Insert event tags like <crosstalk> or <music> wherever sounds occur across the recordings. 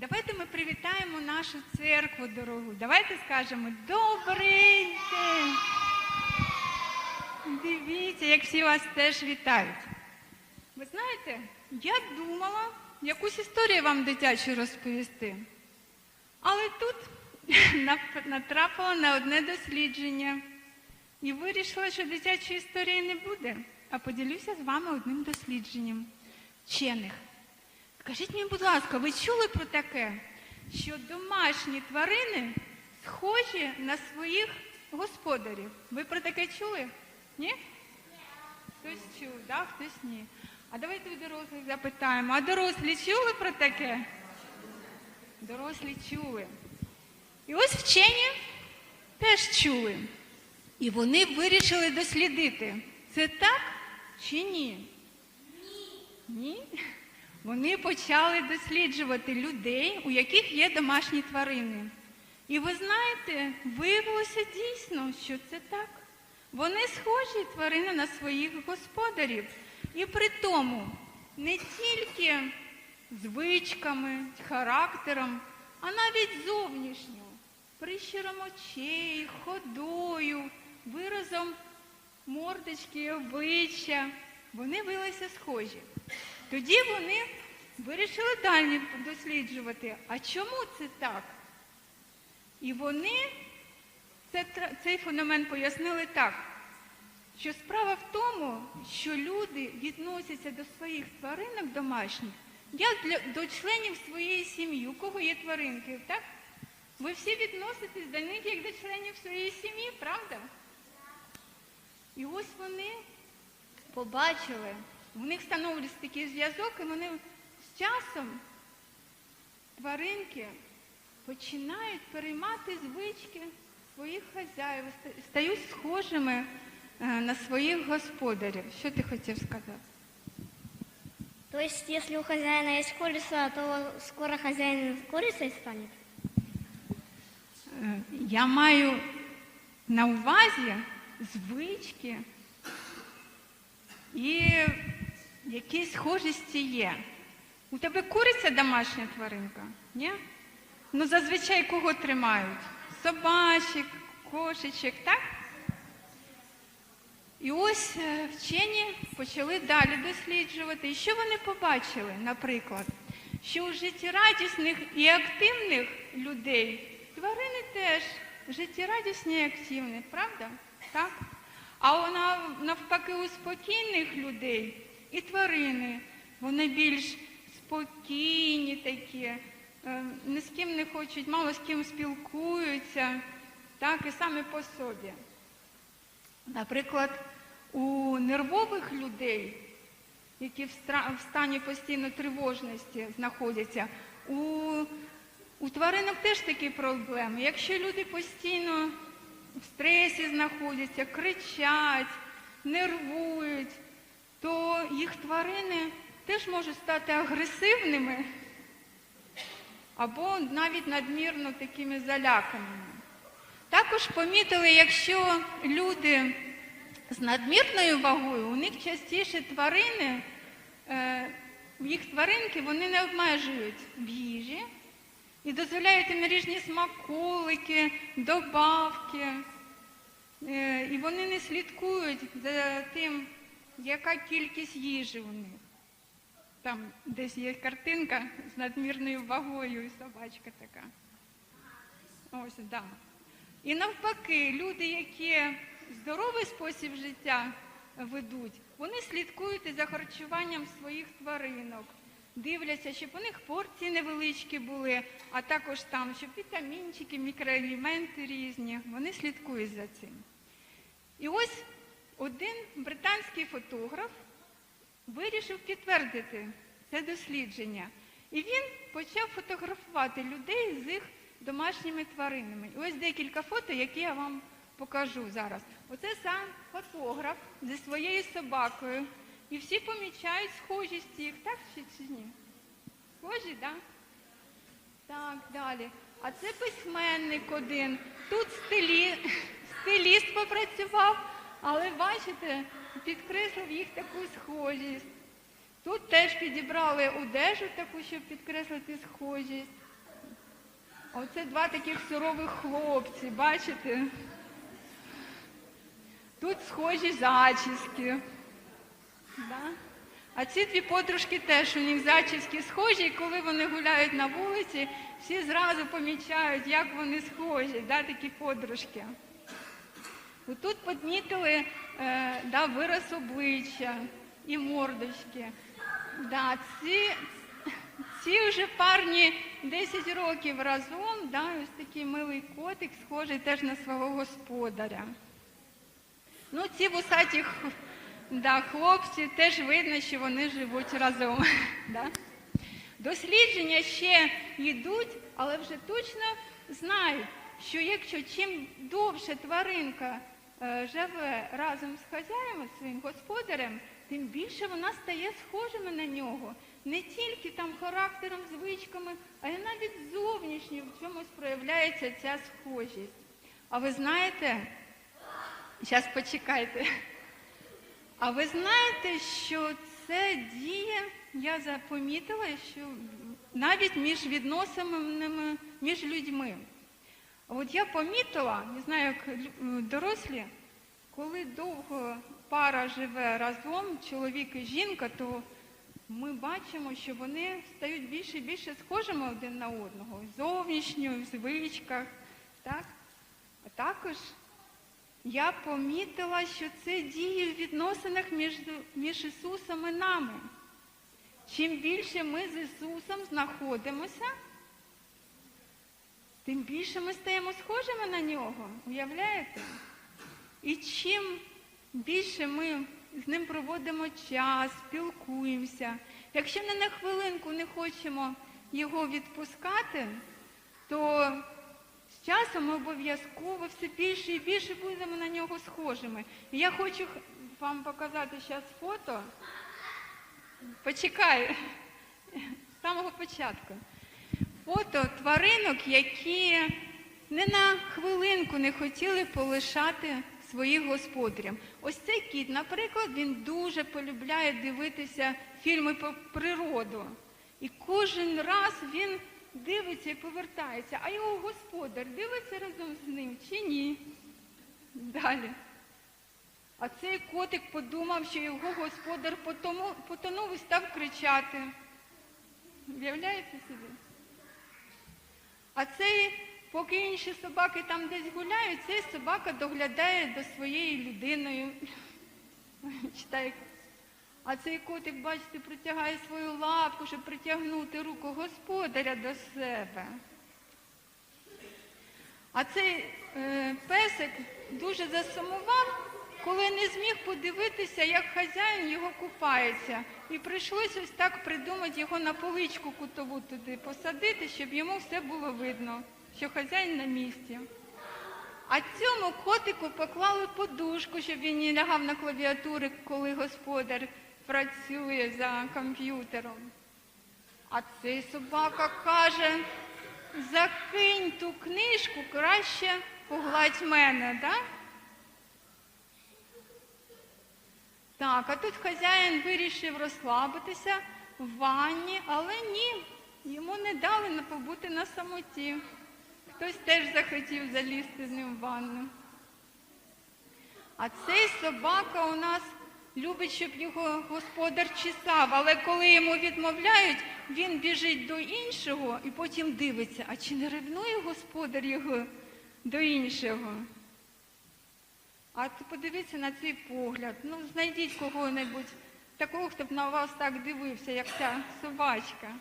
Давайте ми привітаємо нашу церкву дорогу. Давайте скажемо добрий день. Дивіться, як всі вас теж вітають. Ви знаєте, я думала якусь історію вам дитячу розповісти. Але тут <laughs> натрапила на одне дослідження і вирішила, що дитячої історії не буде, а поділюся з вами одним дослідженням вчених. Скажіть мені, будь ласка, ви чули про таке, що домашні тварини схожі на своїх господарів? Ви про таке чули? Ні? Хтось чув, да? хтось ні. А давайте у дорослих запитаємо. А дорослі чули про таке? Дорослі чули. І ось вчені теж чули. І вони вирішили дослідити, це так чи ні? Ні. Вони почали досліджувати людей, у яких є домашні тварини. І ви знаєте, виявилося дійсно, що це так. Вони схожі тварини на своїх господарів. І при тому не тільки звичками, характером, а навіть зовнішньо, прищуром очей, ходою, виразом мордочки, обличчя. Вони виявилися схожі. Тоді вони вирішили далі досліджувати, а чому це так? І вони це, цей феномен пояснили так, що справа в тому, що люди відносяться до своїх тваринок домашніх, як до членів своєї сім'ї. У кого є тваринки, так? Ви всі відноситесь до них як до членів своєї сім'ї, правда? І ось вони побачили, в них становився такий зв'язок, і вони з часом тваринки починають переймати звички своїх хазяїв, стають схожими е, на своїх господарів. Що ти хотів сказати? То есть, если у хозяина есть курица, то скоро хозяин курицей станет? Е, Я маю на увазі звички і якісь схожісті є. У тебе куриця домашня тваринка? Ні? Ну, зазвичай кого тримають? Собачок, кошечок, так? І ось е, вчені почали далі досліджувати. І що вони побачили, наприклад, що у життєрадісних і активних людей тварини теж життєрадісні і активні, правда? Так? А нав- навпаки у спокійних людей і тварини, вони більш спокійні такі, е, ні з ким не хочуть, мало з ким спілкуються, так, і саме по собі. Наприклад, у нервових людей, які в в стані постійно тривожності знаходяться, у, у тваринок теж такі проблеми. Якщо люди постійно в стресі знаходяться, кричать, нервують, то їх тварини теж можуть стати агресивними або навіть надмірно такими заляканими. Також помітили, якщо люди з надмірною вагою, у них частіше тварини, е, їх тваринки вони не обмежують в їжі і дозволяють їм різні смаколики, добавки. Е, і вони не слідкують за тим, яка кількість їжі у них. Там десь є картинка з надмірною вагою і собачка така. Ось, так. Да. І навпаки, люди, які здоровий спосіб життя ведуть, вони слідкують і за харчуванням своїх тваринок, дивляться, щоб у них порції невеличкі були, а також там, щоб вітамінчики, мікроелементи різні. Вони слідкують за цим. І ось один британський фотограф вирішив підтвердити це дослідження. І він почав фотографувати людей з їх домашніми тваринами. І ось декілька фото, які я вам покажу зараз. Оце сам фотограф зі своєю собакою. І всі помічають схожість їх, так чи, ні? Схожі, так? Так, далі. А це письменник один. Тут стилі... <laughs> стиліст попрацював, але бачите, підкреслив їх таку схожість. Тут теж підібрали одежу таку, щоб підкреслити схожість. Оце два таких сурових хлопці, бачите? Тут схожі зачіски. Да? А ці дві подружки теж у них зачіски схожі, і коли вони гуляють на вулиці, всі зразу помічають, як вони схожі, да, такі подружки. Тут помітили е, да, вираз обличчя і мордочки. Да, ці, ці вже парні 10 років разом, да, ось такий милий котик, схожий теж на свого господаря. Ну, ці вусаті да, хлопці теж видно, що вони живуть разом. <laughs> Да? Дослідження ще йдуть, але вже точно знають, що якщо чим довше тваринка живе разом з хазяєм, своїм господарем, тим більше вона стає схожими на нього. Не тільки там характером, звичками, а й навіть зовнішньо в чомусь проявляється ця схожість. А ви знаєте, зараз почекайте. А ви знаєте, що це діє, я запомітила, що навіть між відносинами між людьми. А От я помітила, не знаю, як дорослі, коли довго пара живе разом, чоловік і жінка, то ми бачимо, що вони стають більше і більше схожими один на одного, зовнішньо, в звичках. Так? А також я помітила, що це діє в відносинах між, між Ісусом і нами. Чим більше ми з Ісусом знаходимося, тим більше ми стаємо схожими на нього. Уявляєте? І чим більше ми з ним проводимо час, спілкуємося, якщо не на хвилинку не хочемо його відпускати, то з часом ми обов'язково все більше і більше будемо на нього схожими. І я хочу вам показати зараз фото. Почекай, з самого початку. Фото тваринок, які не на хвилинку не хотіли полишати своїх господарів. Ось цей кіт, наприклад, він дуже полюбляє дивитися фільми про природу. І кожен раз він дивиться і повертається, а його господар дивиться разом з ним чи ні? Далі. А цей котик подумав, що його господар потонув і став кричати. Уявляєте собі? А цей, поки інші собаки там десь гуляють, цей собака доглядає до своєї людиною. <laughs> Читає. А цей котик, бачите, протягає свою лапку, щоб притягнути руку господаря до себе. А цей е, песик дуже засумував, коли не зміг подивитися, як хазяїн його купається. І прийшлось ось так придумати його на поличку кутову туди посадити, щоб йому все було видно, що хазяїн на місці. А цьому котику поклали подушку, щоб він не лягав на клавіатури, коли господар працює за комп'ютером. А цей собака каже, закинь ту книжку, краще погладь мене, так? Так, а тут хазяїн вирішив розслабитися в ванні, але ні, йому не дали побути на самоті. Хтось теж захотів залізти з ним в ванну. А цей собака у нас любить, щоб його господар чесав, але коли йому відмовляють, він біжить до іншого і потім дивиться, а чи не ревнує господар його до іншого? А подивіться на цей погляд. Ну, знайдіть кого-небудь такого, хто б на вас так дивився, як ця собачка.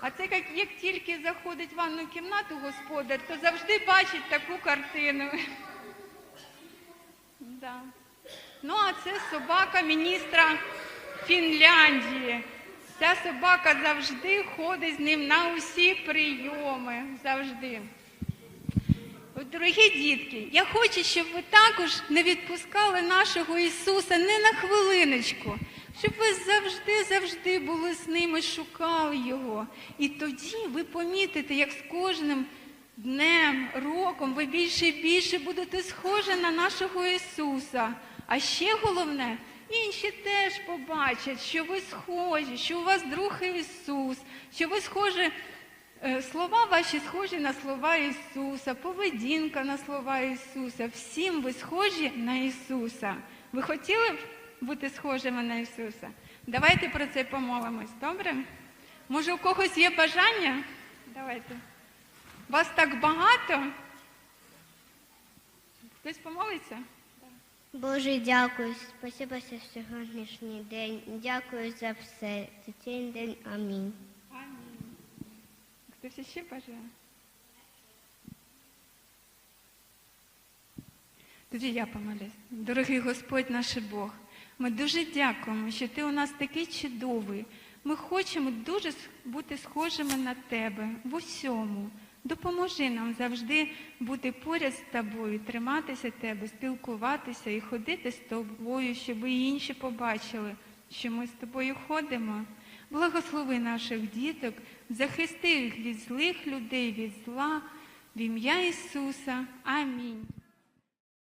А це як, як тільки заходить в ванну кімнату господар, то завжди бачить таку картину. Да. Ну, а це собака міністра Фінляндії. Ця собака завжди ходить з ним на усі прийоми. Завжди. Дорогі дітки, я хочу, щоб ви також не відпускали нашого Ісуса не на хвилиночку, щоб ви завжди, завжди були з ними, шукали Його. І тоді ви помітите, як з кожним днем, роком ви більше і більше будете схожі на нашого Ісуса. А ще головне, інші теж побачать, що ви схожі, що у вас друг Ісус, що ви схожі Слова ваші схожі на слова Ісуса, поведінка на слова Ісуса. Всім ви схожі на Ісуса. Ви хотіли б бути схожими на Ісуса? Давайте про це помолимось, добре? Може, у когось є бажання? Давайте. Вас так багато. Хтось помолиться? Боже, дякую. Спасибо за сьогоднішній день. Дякую за все. За цей день. Амінь. Хтось ще бажає? Тоді я помолюсь. Дорогий Господь наш Бог, ми дуже дякуємо, що ти у нас такий чудовий. Ми хочемо дуже бути схожими на тебе в усьому. Допоможи нам завжди бути поряд з тобою, триматися тебе, спілкуватися і ходити з тобою, щоб і інші побачили, що ми з тобою ходимо. Благослови наших діток, захисти від злих людей, від зла, в ім'я Ісуса. Амінь.